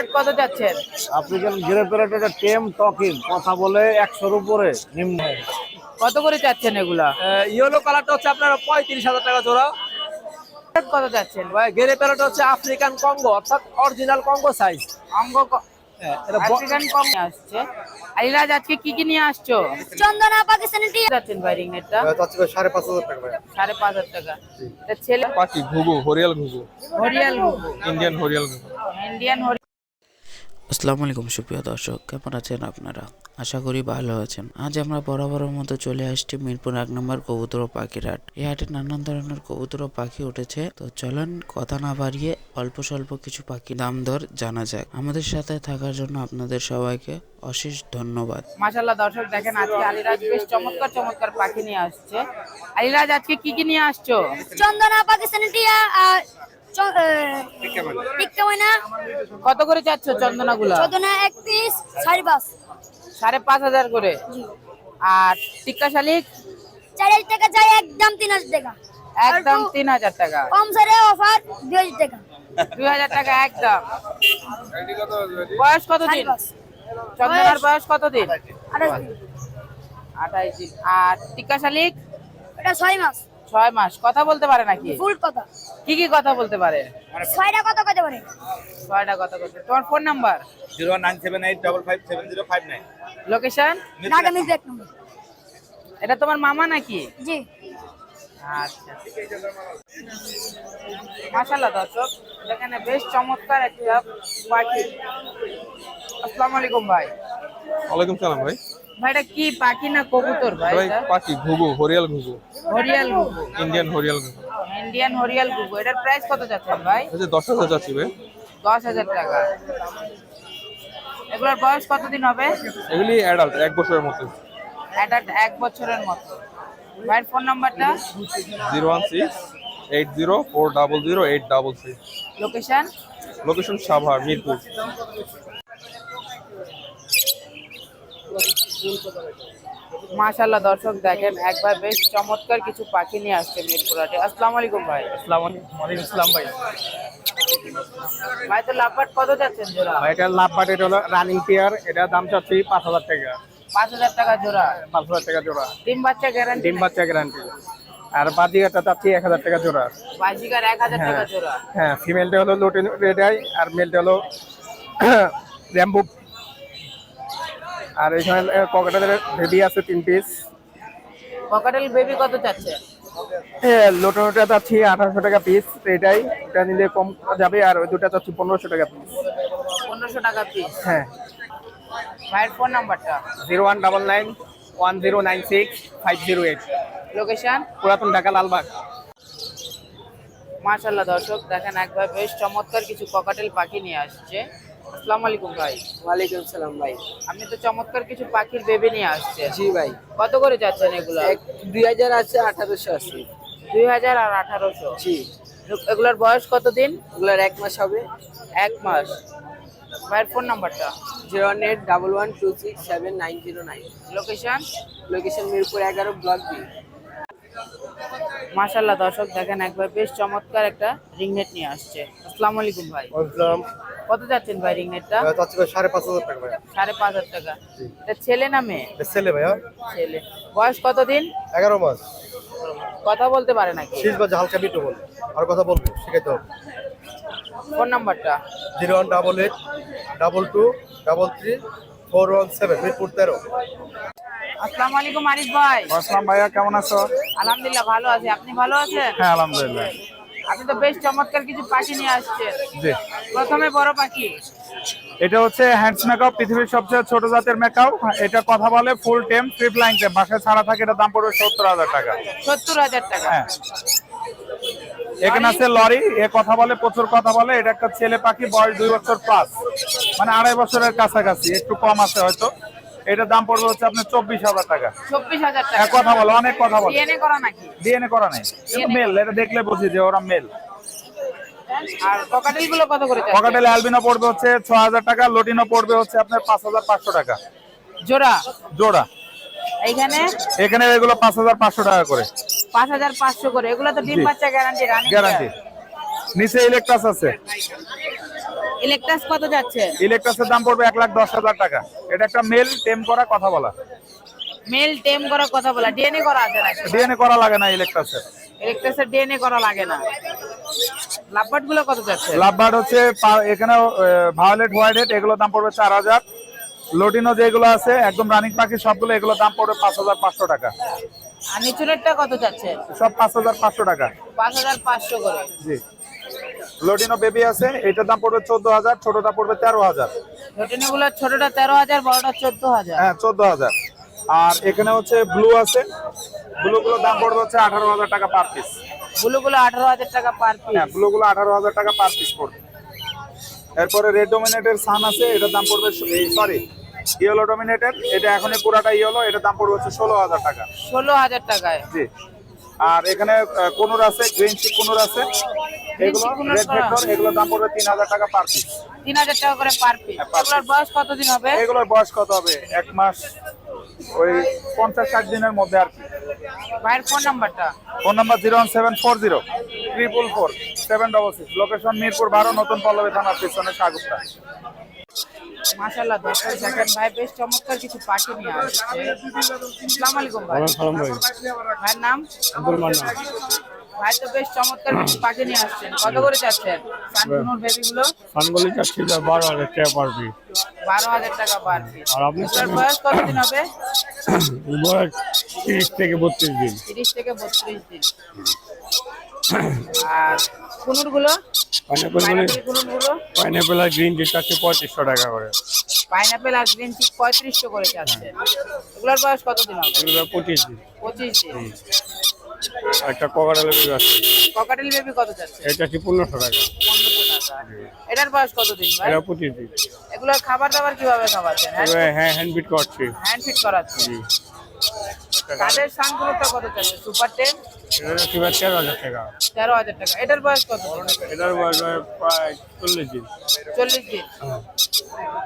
Parrot কত যাচ্ছেন? African grey parrot এটা টেম টকিং কথা বলে একশোর উপরে নিম্ন। কত করে চাচ্ছেন এগুলা? ইয়েলো কালারটা হচ্ছে আপনার পঁয়ত্রিশ হাজার টাকা জোড়া। কত যাচ্ছেন? ভাই গেরে প্যারেট হচ্ছে আফ্রিকান কঙ্গো অর্থাৎ অরিজিনাল কঙ্গো সাইজ আফ্রিকান আসছে। আলিরাজ আজকে কি কি নিয়ে আসছো? চন্দনা পাকিস্তানি যাচ্ছেন ভাই টাকা সাড়ে পাঁচ হাজার টাকা। এটা ছেলে পাখি ঘুঘু হরিয়াল ঘুঘু। হরিয়াল ঘুঘু। ইন্ডিয়ান হরিয়াল ঘুঘু। ইন্ডিয়ান হরি আসসালামু আলাইকুম সুপ্রিয় দর্শক। কেমন আছেন আপনারা? আশা করি ভালো আছেন। আজ আমরা বরাবরের মতো চলে আসছি মিরপুর এক নম্বর কবুতর ও পাখির হাট। এই হাটে নানান ধরনের কবুতর ও পাখি উঠেছে। তো চলেন কথা না বাড়িয়ে অল্প স্বল্প কিছু পাখি দাম দর জানা যাক। আমাদের সাথে থাকার জন্য আপনাদের সবাইকে অশেষ ধন্যবাদ। মাশাল্লাহ দর্শক দেখেন আজকে আলিরাজ বেশ চমৎকার চমৎকার পাখি নিয়ে আসছে। আলিরাজ আজকে কি কি নিয়ে আসছো? চন্দনা পাকিস্তানি টিয়া কত করে চাচ্ছ চন্দনা গুলা চন্দনা এক পিস সাড়ে পাঁচ। সাড়ে পাঁচ হাজার করে। আর টিক্কা শালিক? চার হাজার টাকা চাই একদম তিন হাজার টাকা। একদম তিন হাজার টাকা। কম সারে অফার দুই হাজার টাকা। দুই হাজার টাকা একদম। বয়স কত দিন? পাঁচ। চন্দনার বয়স কত দিন? আঠাশ আঠাইশ দিন। আর টিক্কা শালিক? এটা ছয় মাস। ছয় মাস। কথা বলতে পারে নাকি? ফুল কথা। কি কি কথা বলতে পারে? ছয়টা কত কত পারে। ছয়টা কথা বলতে তোমার phone number zero nine seven eight double five seven zero five nine. Location Dhaka Mirpur এক নম্বর। এটা তোমার মামা নাকি? জি। আচ্ছা মাশাল্লাহ দর্শক এখানে বেশ চমৎকার একটা পাখি আসসালামু আলাইকুম ভাই। ওয়ালাইকুম সালাম ভাই। ভাই এটা কি পাখি না কবুতর ভাই ভাই পাখি ঘুঘু হরিয়াল ঘুঘু। হরিয়াল ঘুঘু। ইন্ডিয়ান হরিয়াল ঘুঘু। ইন্ডিয়ান হরিয়াল ঘুঘু। এটার প্রাইস কত যাচ্ছেন ভাই? হচ্ছে দশ হাজার যাচ্ছি ভাই। দশ হাজার টাকা। এগুলোর বয়স কতদিন হবে? এগুলি অ্যাডাল্ট এক বছরের মতো। এটা এক বছরের মতো। ভাইয়ের ফোন নাম্বারটা zero one six eight zero four double zero eight double six. Location location Savar Mirpur. মাশাল্লাহ দর্শক দেখেন একবার বেশ চমৎকার কিছু পাখি নিয়ে আসছে মিরপুরাটে আসসালামু আলাইকুম ভাই। আসসালামু আলাইকুম আসসালাম ভাই। ভাই তো লাভবাট কত যাচ্ছেন জোড়া? ভাই এটা লাভ বাট এটা হলো রানিং পেয়ার এটা দাম চাচ্ছি পাঁচ হাজার টাকা। পাঁচ হাজার টাকা জোড়া? পাঁচ হাজার টাকা জোড়া। ডিম বাচ্চা গ্যারান্টি ডিম বাচ্চা গ্যারান্টি আর বাদিকাটা চাচ্ছি এক হাজার টাকা জোড়া। বাজিকার এক হাজার টাকা জোড়া? হ্যাঁ ফিমেলটা হলো লোটেন রেড আই আর মেলটা হলো র্যাম্বো আর এখানে ককেটের বেবি আছে তিন পিস পকেটেল বেবি কত চাচ্ছে? চাচ্ছি আঠারোশো টাকা পিস এটাই। এটা নিলে কম যাবে আর ওই দুটা চাচ্ছি পনেরোশো টাকা পিস পনেরোশো টাকা পিস হ্যাঁ। ভাইয়ের ফোন নাম্বারটা zero one double nine one zero nine six five zero eight. Location পুরাতন ঢাকা লালবাগ। মাশাল্লাহ দর্শক দেখেন একবার বেশ চমৎকার কিছু ককাটেল পাখি নিয়ে আসছে। আসসালামু আলাইকুম ভাই। ওয়ালাইকুম সালাম ভাই। আপনি তো চমৎকার কিছু পাখির বেবি নিয়ে আসছে জি ভাই। কত করে যাচ্ছেন এগুলো? দুই হাজার আছে আঠারোশো আছে। দুই হাজার আর আঠারোশো? জি। এগুলোর বয়স কত দিন ওগুলোর এক মাস হবে। এক মাস। ভাইয়ের ফোন নাম্বারটা? Zero one eight double one two six seven nine zero nine. Location location Mirpur এগারো ব্লক বি। মাশাল্লাহ দর্শক দেখেন একবার বেশ চমৎকার একটা রিংনেট নিয়ে আসছে। আসসালামু আলাইকুম ভাই। কত যাচ্ছেন ভাই রিংনেটটা? সাড়ে পাঁচ হাজার টাকা ভাই সাড়ে পাঁচ হাজার টাকা। এটা ছেলে না মেয়ে? ছেলে ভাই ছেলে। বয়স কতদিন? এগারো মাস। কথা বলতে পারে নাকি? শেষ বাজে হালকা বিটু বল। আর কথা বলব শিখাইতে হবে। ফোন নাম্বারটা? Zero one double eight double two double three four one seven Mirpur তেরো। আসসালামু আলাইকুম আরিফ ভাই। আসসালাম ভাইয়া কেমন আছো? আলহামদুলিল্লাহ ভালো আছি। আপনি ভালো আছেন? হ্যাঁ আলহামদুলিল্লাহ। আপনি তো বেশ চমৎকার কিছু পাখি নিয়ে আসছেন। জি। প্রথমে বড় পাখি। এটা হচ্ছে হ্যান্ডস মেকআপ পৃথিবীর সবচেয়ে ছোট জাতের মেকআপ এটা কথা বলে ফুল টেম ট্রিপ লাইন টেম। বাসায় ছাড়া থাকে এটা দাম পড়বে সত্তর হাজার টাকা। সত্তর হাজার টাকা। হ্যাঁ। এখানে আছে লরি এ কথা বলে প্রচুর কথা বলে। এটা একটা ছেলে পাখি বয়স দুই বছর পাঁচ মানে আড়াই বছরের কাছাকাছি একটু কম আছে হয়তো। এটার দাম পড়বে হচ্ছে আপনার চব্বিশ হাজার টাকা। চব্বিশ হাজার হ্যাঁ টাকা কথা বলে অনেক কথা বলে। ডিএনএ করা নাকি? ডিএনএ করা নেই মেল এটা দেখলে বুঝি যে ওরা মেল আর ককাটেলগুলো কত করে যাচ্ছে? অ্যালবিনো পড়বে হচ্ছে ছ হাজার টাকা লোটিনো পড়বে হচ্ছে আপনার পাঁচ হাজার পাঁচশো টাকা। জোড়া? জোড়া। এইখানে? এখানে এগুলো পাঁচ হাজার পাঁচশো টাকা করে। পাঁচ হাজার পাঁচশো করে। এগুলো তো ডিম জি। বাচ্চা গ্যারান্টি গ্যারান্টি নিচে ইলেকট্রাস আছে। ইলেকট্রাস কত যাচ্ছে? ইলেকট্রাসের দাম পড়বে এক লাখ দশ হাজার টাকা। এটা একটা মেল টেম করা কথা বলা। মেল টেম করার কথা বলা। ডিএনএ করা আছে নাকি? ডিএনএ করা লাগে না ইলেকট্রাসের ইলেকট্রাসের ডিএনএ করা লাগে না। লাভবাটগুলো কত যাচ্ছে? লাভবার্ড হচ্ছে এখানে ভায়োলেট হোয়াইট হেড এগুলো দাম পড়বে চার হাজার। লোটিনো যেগুলো আছে একদম রানিং পাখি সবগুলো এগুলো দাম পড়বে পাঁচ হাজার পাঁচশো টাকা। আর নিচুনেরটা কত যাচ্ছে? সব পাঁচ হাজার পাঁচশো টাকা। পাঁচ হাজার পাঁচশো করে। জি। লোটিনো বেবি আছে এটার দাম পড়বে চোদ্দ হাজার ছোটটা পড়বে তেরো হাজার। গুলো ছোটটা তেরো হাজার বড়টা চোদ্দ হাজার। হ্যাঁ চোদ্দ হাজার। আর এখানে হচ্ছে ব্লু আছে ব্লু গুলো দাম পড়বে হচ্ছে আঠারো হাজার টাকা পার পিসগুলো গুলো আঠারো হাজার টাকা পার পিস হ্যাঁ ব্লু গুলো আঠারো হাজার টাকা পার পিস পড়বে। এরপরে রেড ডোমিনেটের সান আছে এটার দাম পড়বে এই সরি ইয়েলো ডোমিনেটের এটা এখন পুরাটা ইয়েলো এটার দাম পড়বে হচ্ছে ষোলো হাজার টাকা। ষোলো হাজার টাকায়। জি। আর এখানে কোনুর আছে গ্রিন চিক কোনুর আছে। এগুলো রেড। ভেক্টর এগুলোর দাম পড়বে তিন হাজার টাকা পার পিস তিন হাজার টাকা করে পার পিস হ্যাঁ, per এগুলোর বয়স কতদিন হবে? এগুলোর বয়স কত হবে? এক মাস ওই পঞ্চাশ ষাট দিনের মধ্যে আর কি। ভাইয়ের ফোন নাম্বারটা phone number zero one seven four zero triple four seven double six. Location Mirpur বারো নতুন পল্লবী থানার পিছনে সাগুপ্তা মাশাল্লাহ দর্শক দেখেন ভাই বেশ চমৎকার কিছু পাখি নিয়ে আসছে। আসসালামু আলাইকুম ভাই। ভাইয়ের নাম? ভাই তো বেশ চমৎকার কিছু পাখি নিয়ে আসছেন। কত করে চাচ্ছেন সানকুনুর বেবি গুলো সানগলি চাচ্ছি যে বারো হাজার টাকা পার পিস বারো হাজার টাকা পার পিস আর আপনি এটার বয়স কতদিন হবে? বয়স তিরিশ থেকে বত্রিশ দিন। তিরিশ থেকে বত্রিশ দিন। আর কুনুর পাইনাপেল গুলি পাইনাপেল আর গ্রিন টি চাচ্ছি পঁয়ত্রিশশো টাকা করে। পাইনাপেল আর গ্রিন চিক পঁয়ত্রিশশো করে যাচ্ছে। এগুলোর বয়স কতদিন হবে? এগুলো পঁচিশ দিন। পঁচিশ দিন। একটা ককাটালের আছে। ককাটেল বেবি কত যাচ্ছে? এটা চাচ্ছি পনেরোশো টাকা। এটার বয়স কতদিন ভাই? এটা পঁচিশ দিন। এগুলোর খাবার দাবার কীভাবে খাওয়াচ্ছেন হ্যাঁ হ্যান্ড বিট করছি। হ্যান্ড ফিট করাচ্ছেন জি কাঠের সানগুলোটা কত যাচ্ছে? সুপার টেন এটা তেরো হাজার টাকা। তেরো হাজার টাকা এটার বয়স কত? এটার বয়স প্রায় চল্লিশ দিন। চল্লিশ দিন।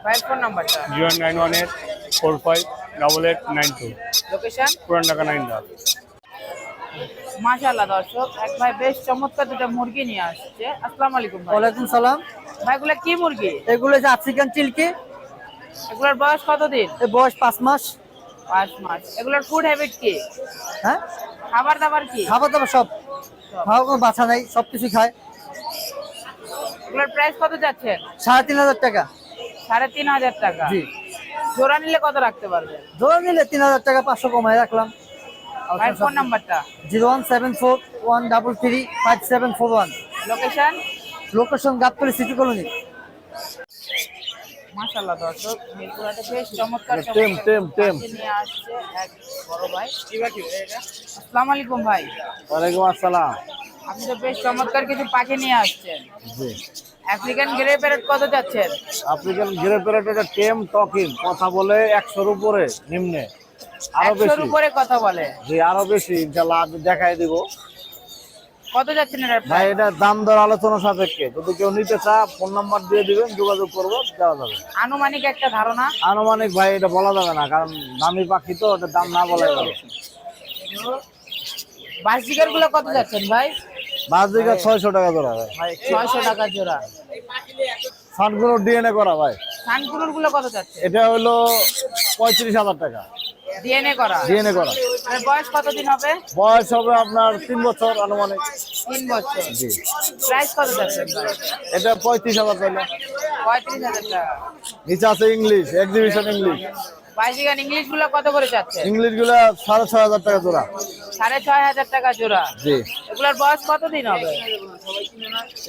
ভাইয়ের ফোন নাম্বারটা? Zero nine one eight four five double eight nine two. Location? পুরান ঢাকা নাইন দাস মাশাআল্লাহ দর্শক এক ভাই বেশ চমৎকার দুটো মুরগি নিয়ে আসছে। আসসালামু আলাইকুম ওয়ালাইকুম সালাম। ভাইগুলো কি মুরগি? এগুলো যে আফ্রিকান চিল্কি। এগুলোর বয়স কতদিন? বয়স পাঁচ মাস। পাঁচ মাস। এগুলোর ফুড হ্যাবিট কি? হ্যাঁ? খাবার দাবার কি? খাবার দাবার সব। খাওয়া কোনো বাছা নাই সব কিছু খায়। এগুলোর প্রাইস কত যাচ্ছেন সাড়ে তিন হাজার টাকা। সাড়ে তিন হাজার টাকা। জি। জোড়া নিলে কত রাখতে পারবেন? ধরে নিলে তিন হাজার টাকা পাঁচশো কমায় রাখলাম। ফোন নাম্বারটা zero one seven four one double three five seven four one. Location location Gabtoli city colony. মাশাআল্লাহ দর্শক মিরপুরাতে বেশ চমৎকার টেম, টেম, টেম। নিয়ে আসছে এক বড় ভাই। আসসালামু আলাইকুম ভাই। ওয়ালাইকুম আসসালাম। আপনি তো বেশ চমৎকার কিছু পাখি নিয়ে আসছেন। আফ্রিকান গ্রে প্যারেট কত যাচ্ছেন? আফ্রিকান গ্রে প্যারেটের টেম টকিং কথা বলে একশোর উপরে নিম্নে। আরও বেশি। উপরে কথা বলে। জি আরও বেশি ইনশাল্লাহ আমি দেখাই দিব। কত যাচ্ছেন এটার ভাই? এটা দাম দর আলোচনা সাপেক্ষে। যদি কেউ নিতে চা ফোন নাম্বার দিয়ে দিবেন যোগাযোগ করব দেওয়া যাবে। আনুমানিক একটা ধারণা? আনুমানিক ভাই এটা বলা যাবে না কারণ দামি পাখি তো ওটার দাম না বলা যাবে বাসিকারগুলো কত যাচ্ছেন ভাই? বাস দিকে ছয়শো টাকা জোড়া ভাই। ছয়শো টাকা জোড়া। ষাটগুলো ডিএনএ করা ভাই। সানকুনুরগুলো কত যাচ্ছে? এটা হলো পঁয়ত্রিশ হাজার টাকা। ডিএনএ করা? ডিএনএ করা। বয়স কতদিন হবে? বয়স হবে আপনার তিন বছর আনুমানিক। তিন বছর। জি। প্রাইস কত যাচ্ছেন এটা পঁয়ত্রিশ হাজার টাকা। পঁয়ত্রিশ হাজার টাকা। নিচে আছে ইংলিশ এক্সিবিশন ইংলিশগুলো কত করে যাচ্ছে? ইংলিশগুলা সাড়ে ছয় হাজার টাকা জোড়া। সাড়ে ছয় হাজার টাকা জোড়া। জি। এগুলোর বয়স কতদিন হবে?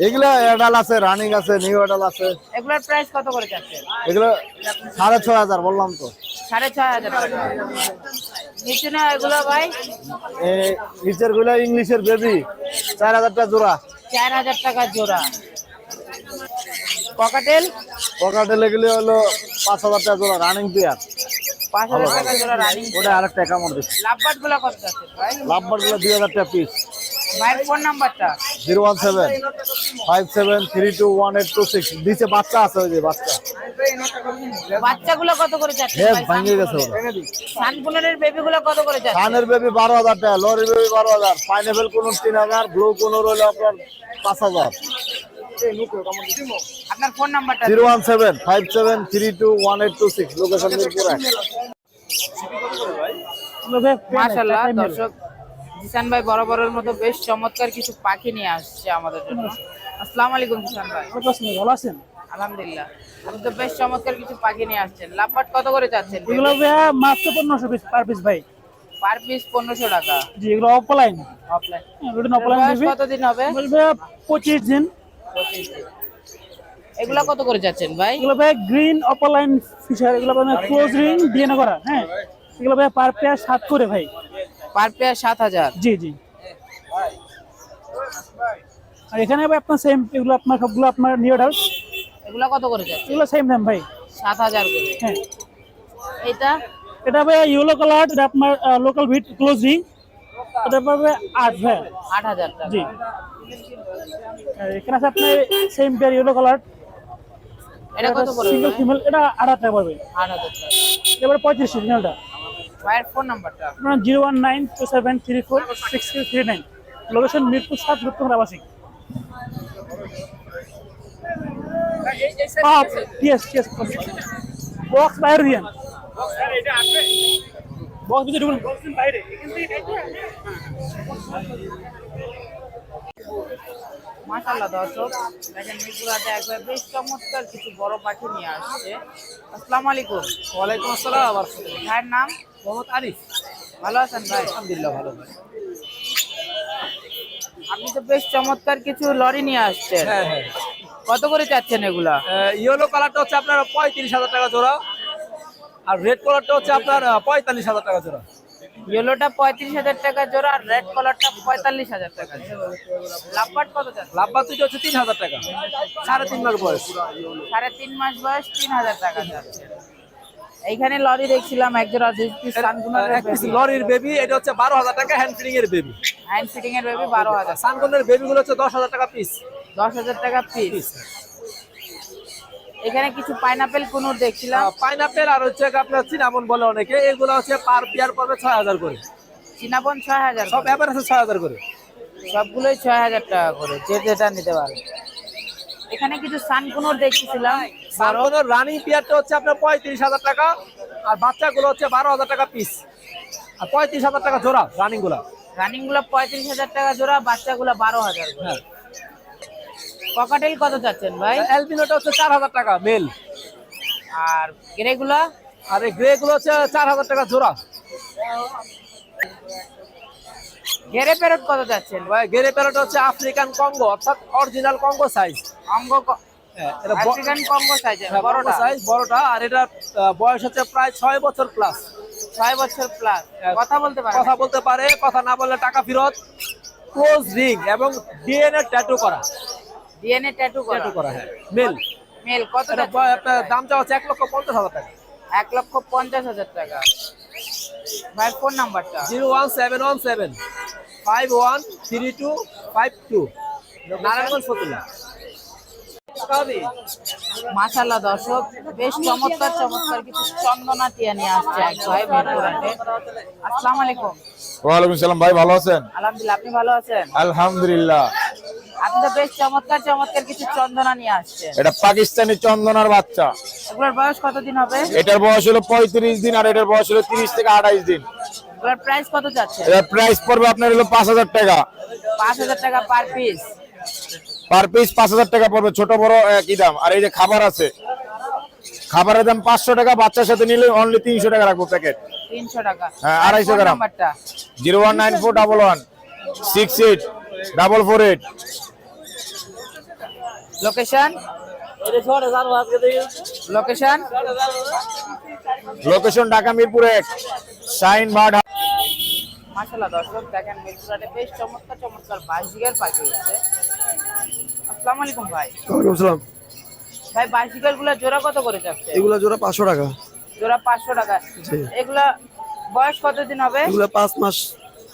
এগুলো অ্যাডাল আছে রানিং আছে নিউ অ্যাডাল আছে। এগুলোর প্রাইস কত করে যাচ্ছে? এগুলো সাড়ে ছয় হাজার বললাম তো। সাড়ে ছয় হাজার টাকা। নিচে না এগুলো ভাই? নিচেরগুলো ইংলিশের বেবি চার হাজার টাকা জোড়া। চার হাজার টাকা জোড়া। পকাটেল? পকেটে লেগেলে হলো পাঁচ হাজার টাকা জোড়া রানিং পেয়ার পাঁচ হাজার টাকা জোড়া রানিং ওটা আরেকটা কামড় দিচ্ছে লাভবাটগুলো কত যাচ্ছে ভাই? লাভবারগুলো দুই হাজার টাকা পিস ভাইয়ের ফোন নাম্বারটা zero one seven. Five seven three two one eight two six. বাচ্চা আছে ওই যে বাচ্চা। বাচ্চাগুলো কত করে যাচ্ছে? হেস গেছে কত করে যাচ্ছে? কানের বেবি বারো হাজার টাকা লরি বেবি বারো হাজার পাইনাপেল কোন তিন হাজার ব্লু কোন রইল আপনার পাঁচ হাজার। আপনার ফোন নাম্বারটা zero one seven five seven three two one eight two six location Mirpur মাশাল্লাহ দর্শক জিসান ভাই বরাবরের মতো বেশ চমৎকার কিছু পাখি নিয়ে আসছে আমাদের জন্য। আসসালামু আলাইকুম জিসান ভাই। ভালো আছেন? আলহামদুলিল্লাহ। তো বেশ চমৎকার কিছু পাখি নিয়ে আসছেন। লাভবাট কত করে চাচ্ছেন? এগুলো ভাইয়া মাত্র পনেরোশো পিস পার পিস ভাই। পার পিস পনেরোশো টাকা। জি এগুলো অফলাইন অফলাইন রুটিন অফলাইন কতদিন হবে? বলবে পঁচিশ দিন। এগুলা কত করে যাচ্ছেন ভাই? এগুলো ভাই গ্রিন অফলাইন ফিশার এগুলো ভাই ক্লোজ রিং ডিএনএ করা হ্যাঁ। এগুলো ভাই পার পেয়ার সাত করে ভাই। পার পেয়ার সাত হাজার। জি জি। আর এখানে ভাই আপনার সেম এগুলো আপনার সবগুলো আপনার নিউ হাউস এগুলা কত করে যাচ্ছে? এগুলো সেম দাম ভাই। সাত হাজার করে। হ্যাঁ। এটা? এটা ভাই ইয়েলো কালার এটা আপনার লোকাল ভিট ক্লোজ রিং এটা পাবে আট ভাই। আট হাজার টাকা। জি। এখানে আছে আপনার সেম পেয়ার ইয়েলো কালার এটা কত করে সিঙ্গেল ফিমেল এটা আট হাজার টাকা পড়বে। আট হাজার টাকা। এবারে পঁয়ত্রিশ ফিমেলটা ভাইয়ের ফোন নাম্বারটা zero one nine two seven three four six three nine location Mirpur সাত গুপ্তম আবাসিক। ইয়েস ইয়েস বক্স বাইরে দিয়েন বক্স ভিতরে ঢুকুন। বাইরে মাশাল্লাহ দর্শক দেখেন মিরপুরাতে একবার বেশ চমৎকার কিছু বড় পাখি নিয়ে আসছে। আসসালামু আলাইকুম। ওয়ালাইকুম আসসালাম। ভাইয়ের নাম মোহাম্মদ আরিফ। ভালো আছেন ভাই? আলহামদুলিল্লাহ ভালো ভাই। আপনি তো বেশ চমৎকার কিছু লরি নিয়ে আসছেন। হ্যাঁ হ্যাঁ। কত করে চাচ্ছেন এগুলা? ইয়েলো কালারটা হচ্ছে আপনার পঁয়ত্রিশ হাজার টাকা জোড়া। আর রেড কালারটা হচ্ছে আপনার পঁয়তাল্লিশ হাজার টাকা জোড়া। ইয়েলোটা পঁয়ত্রিশ হাজার টাকা জোড়া আর রেড কালারটা পঁয়তাল্লিশ হাজার টাকা লাভবাট কত চাচ্ছেন? লাভবা দুটো হচ্ছে তিন হাজার টাকা। সাড়ে তিন মাস বয়স। সাড়ে তিন মাস বয়স তিন হাজার টাকা এইখানে লরি দেখছিলাম এক জোড়া এক পিস লরির বেবি এটা হচ্ছে বারো হাজার টাকা হ্যান্ড ফিটিং এর বেবি হ্যান্ড ফিটিং এর বেবি বারো হাজার। সানকনের বেবি গুলো হচ্ছে দশ হাজার টাকা পিস দশ হাজার টাকা পিস এখানে কিছু পাইনাপেল কুনুর দেখছিলাম। পাইনাপেল আর হচ্ছে আপনার চিনামন বলে অনেকে এগুলো হচ্ছে পার পেয়ার পড়বে ছয় হাজার করে। চিনাবন ছয় হাজার সব। আছে ছয় হাজার করে। সবগুলোই ছয় হাজার টাকা করে যে যেটা নিতে পারে এখানে কিছু সানকুনোর দেখছিলাম বারো সানকনের রানিং পেয়ারটা হচ্ছে আপনার পঁয়ত্রিশ হাজার টাকা আর বাচ্চাগুলো হচ্ছে বারো হাজার টাকা পিস আর পঁয়ত্রিশ হাজার টাকা জোড়া রানিংগুলা। রানিংগুলো পঁয়ত্রিশ হাজার টাকা জোড়া বাচ্চাগুলো বারো হাজার হ্যাঁ। ককাটেল কত চাচ্ছেন ভাই? অ্যালবিনোটা হচ্ছে চার হাজার টাকা মেল। আর গ্রেগুলা? আর এই গ্রে গুলো হচ্ছে চার হাজার টাকা জোড়া। ঘেরে প্যারট কত চাচ্ছেন? ভাই গেরে প্যারোটা হচ্ছে আফ্রিকান কঙ্গো অর্থাৎ অরিজিনাল কঙ্গো সাইজ অঙ্গ আফ্রিকান কঙ্গো সাইজের হ্যাঁ, বড়টা? সাইজ বড়টা আর এটা বয়স হচ্ছে প্রায় ছয় বছর প্লাস ছয় বছর প্লাস কথা বলতে পারে কথা বলতে পারে কথা না বললে টাকা ফেরত। ক্লোজ রিং এবং ডিএনএ ট্যাটু করা। ডিএনএ ট্যাটু করা ট্যাটু করা হ্যাঁ। মেল মেল কত আপনার দাম চাওয়া হচ্ছে এক লক্ষ পঞ্চাশ হাজার টাকা। এক লক্ষ পঞ্চাশ হাজার টাকা। ভাই ফোন নাম্বারটা zero one seven one seven five one three two five two. Narayanganj Fatullah. মাশাল্লাহ দর্শক বেশ চমৎকার চমৎকার কিছু চন্দনা টিয়া নিয়ে আসছে এক ভাই আসসালামু আলাইকুম। ওয়ালাইকুম সালাম ভাই ভালো আছেন? আলহামদুলিল্লাহ আপনি ভালো আছেন? আলহামদুলিল্লাহ। আপনি বেশ চমৎকার চমৎকার কিছু চন্দনা নিয়ে আসছেন এটা পাকিস্তানি চন্দনার বাচ্চা। এগুলোর বয়স কতদিন হবে? এটার বয়স হলো পঁয়ত্রিশ দিন আর এটার বয়স হলো তিরিশ থেকে আঠাইশ দিন। এগুলোর প্রাইস কত যাচ্ছে? এটার প্রাইস পড়বে আপনার হলো পাঁচ হাজার টাকা। পাঁচ হাজার টাকা পার পিস পার পিস পাঁচ হাজার টাকা পড়বে ছোট বড় একই দাম? আর এই যে খাবার আছে খাবারের দাম পাঁচশো টাকা বাচ্চার সাথে নিলে অনলি তিনশো টাকা রাখব প্যাকেট তিনশো টাকা। হ্যাঁ, আড়াইশো গ্রাম। Zero one nine four double one six eight double four eight. Location location location Dhaka Mirpur এক। সাইন বার্ড মাশাল্লাহ দর্শক দেখেন মিরপুরাটে বেশ চমৎকার চমৎকার বাইশিকার পাখি হচ্ছে আসসালামু আলাইকুম ভাই। আসসালাম। ভাই বাইশিকারগুলা জোড়া কত করে যাচ্ছে? এগুলো জোড়া পাঁচশো টাকা। জোড়া পাঁচশো টাকা। জি। এগুলা বয়স কতদিন হবে? এগুলো পাঁচ মাস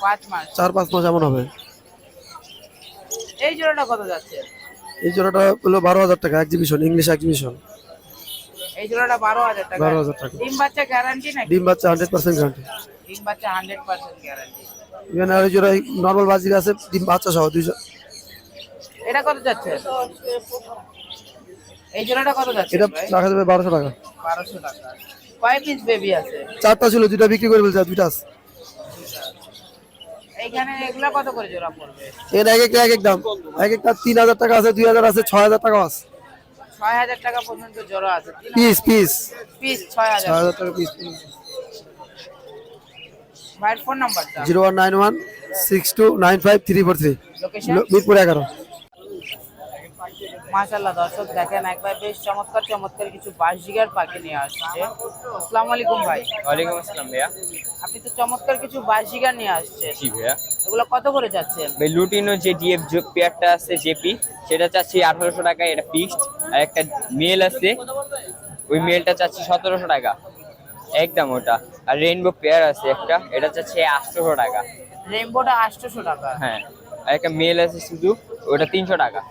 পাঁচ মাস। চার পাঁচ মাস এমন হবে। এই জোড়াটা কত যাচ্ছে? এই জোড়াটা হলো বারো হাজার টাকা এক্সিবিশন ইংলিশ এক্সিবিশন এই জোড়াটা বারো হাজার টাকা। 12,000 টাকা। ডিম বাচ্চা গ্যারান্টি নাকি? ডিম বাচ্চা হান্ড্রেড পার্সেন্ট গ্যারান্টি ডিম বাচ্চা হান্ড্রেড পার্সেন্ট গ্যারান্টি আর জোড়া নর্মাল বাজির আছে ডিম বাচ্চা সহ এটা কত যাচ্ছে? এই জোড়াটা কত যাচ্ছে এটা রাখা যাবে বারোশো টাকা। বারোশো টাকা। কয় পিস বেবি আছে? চারটা ছিল দুটা বিক্রি করে ফেলছে দুইটা আছে। এইখানে এগুলা কত করে জোড়া পড়বে? এর এক একটা এক এক দাম এক একটা তিন হাজার টাকা আছে দুই হাজার আছে ছয় হাজার টাকা আছে। ছয় হাজার টাকা পর্যন্ত জোড়া আছে। Piece piece. পিস ছয় হাজার। ছয় হাজার টাকা পিস ভাইয়ের ফোন নাম্বারটা? Zero one nine one six two nine five three four three. Mirpur এগারো। মাশাল্লাহ দর্শক দেখেন একবার বেশ চমৎকার চমৎকার কিছু বাইশ জিগার পাখি নিয়ে আসছে। আসসালামু আলাইকুম ভাই। ওয়ালাইকুম আসসালাম ভাইয়া। আপনি তো চমৎকার কিছু বাইশ জিগার নিয়ে আসছে জি ভাইয়া। এগুলো কত করে যাচ্ছেন ভাই লুটিনো যে ডিএফ পেয়ারটা আছে জেপি সেটা চাচ্ছি আঠারোশো টাকা এটা ফিক্সড। আর একটা মেল আছে ওই মেলটা চাচ্ছি সতেরোশো টাকা। একদম ওটা। আর রেইনবো পেয়ার আছে একটা এটা চাচ্ছি আটশোশো টাকা। রেইনবোটা আটশোশো টাকা। হ্যাঁ। আর একটা মেল আছে শুধু ওটা তিনশো টাকা।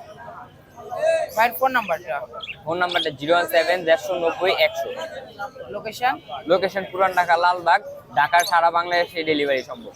ভাইয়ের ফোন নাম্বারটা? ফোন নাম্বারটা জিরো ওয়ান সেভেন দেড়শো নব্বই একশো। লোকেশন? লোকেশন পুরান ঢাকা লালবাগ ঢাকার সারা বাংলাদেশে ডেলিভারি সম্ভব।